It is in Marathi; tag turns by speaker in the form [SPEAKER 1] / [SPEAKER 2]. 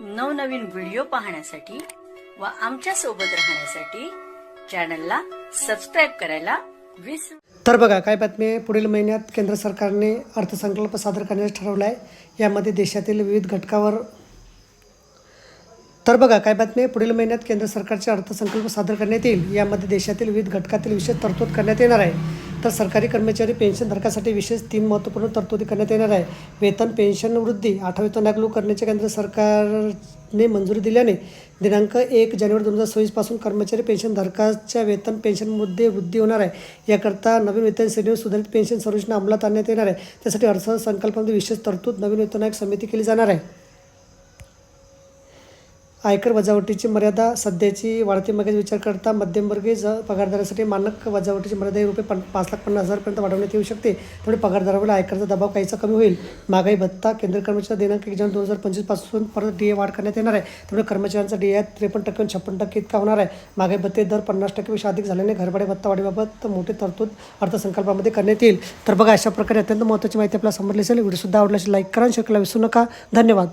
[SPEAKER 1] नवनवीन व्हिडिओ पाहण्यासाठी व आमच्यासोबत राहण्यासाठी चॅनलला सबस्क्राईब करायला विसरू
[SPEAKER 2] तर बघा काय बातमी आहे? पुढील महिन्यात केंद्र सरकारने अर्थसंकल्प सादर करण्यास ठरवलं आहे यामध्ये देशातील विविध घटकावर तर बघा काय बातमी आहे? पुढील महिन्यात केंद्र सरकारचे अर्थसंकल्प सादर करण्यात येईल. यामध्ये देशातील विविध घटकातील विषय तरतूद करण्यात येणार आहे. तर सरकारी कर्मचारी पेन्शनधारकासाठी विशेष तीन महत्त्वपूर्ण तरतुदी करण्यात येणार आहे. वेतन पेन्शन वृद्धी आठवा वेतन लागू करण्याचे केंद्र सरकारने मंजुरी दिल्याने दिनांक एक जानेवारी दोन हजार सव्वीसपासून कर्मचारी पेन्शनधारकाच्या वेतन पेन्शनमध्ये वृद्धी होणार आहे. याकरता नवीन वेतन श्रेणीवर सुधारित पेन्शन संरचना अंमलात आणण्यात येणार आहे. त्यासाठी अर्थसंकल्पामध्ये विशेष तरतूद नवीन वेतन आयोग समिती केली जाणार आहे. आयकर वजावटीची मर्यादा सध्याची वाढती मागे विचार करता मध्यमवर्गीय ज पगारदारासाठी मानक वजावटीची मर्यादा ही रुपये पन पाच लाख पन्नास हजारपर्यंत वाढवण्यात येऊ शकते. त्यामुळे पगारदारावर आयकरचा दबाव काहीसा कमी होईल. महागाई भत्ता केंद्र कर्मचारी दिनांक एक जानेवारी दोन हजार पंचवीसपासून परत डी ए वाढ करण्यात येणार आहे. त्यामुळे कर्मचाऱ्यांचा डी ए त्रेपन्न टक्के छप्पन्न टक्के इतका होणार आहे. महागाई भत्ते दर पन्नास टक्केपेक्षा अधिक झाल्याने घरभाडे भत्ता वाढीबाबत मोठी तरतूद अर्थसंकल्पामध्ये करण्यात येईल. तर बघा अशा प्रकारे अत्यंत महत्त्वाची माहिती आपल्याला समजली असेल व्हिडिओसुद्धा आवडल्याची लाईक करा शेअर करायला विसरू नका. धन्यवाद.